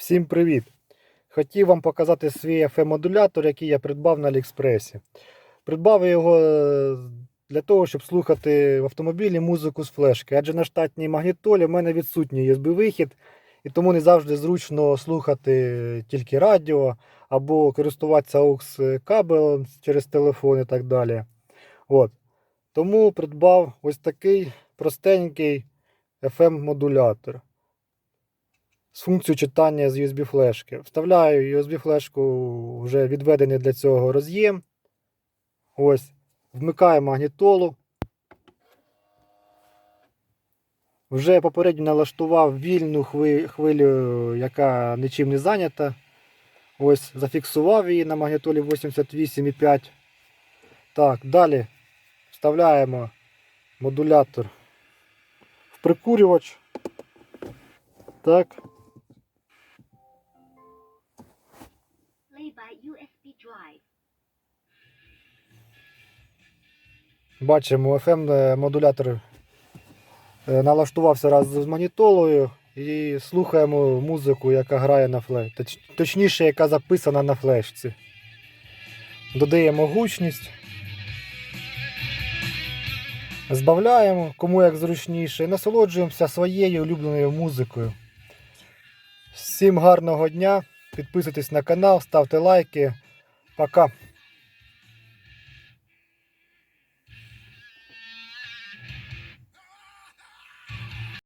Всім привіт! Хотів вам показати свій FM-модулятор, який я придбав на Аліекспресі. Придбав його е, для того, щоб слухати в автомобілі музику з флешки. Адже на штатній магнітолі в мене відсутній USB-вихід, і тому не завжди зручно слухати тільки радіо або користуватися AUX кабелем через телефон і так далі. От. Тому придбав ось такий простенький FM-модулятор з функцією читання з USB флешки. Вставляю USB флешку вже відведений для цього роз'єм. Ось. Вмикаю магнітолу. Вже попередньо налаштував вільну хвилю, яка нічим не зайнята. Ось, зафіксував її на магнітолі 88,5. Так, далі вставляємо модулятор в прикурювач. Так. By USB drive. Бачимо, FM модулятор е, налаштувався раз з магнітолою і слухаємо музику, яка грає на флеш. Точніше, яка записана на флешці. Додаємо гучність. Збавляємо, кому як зручніше, і насолоджуємося своєю улюбленою музикою. Всім гарного дня! Підписуйтесь на канал, ставте лайки. Пока!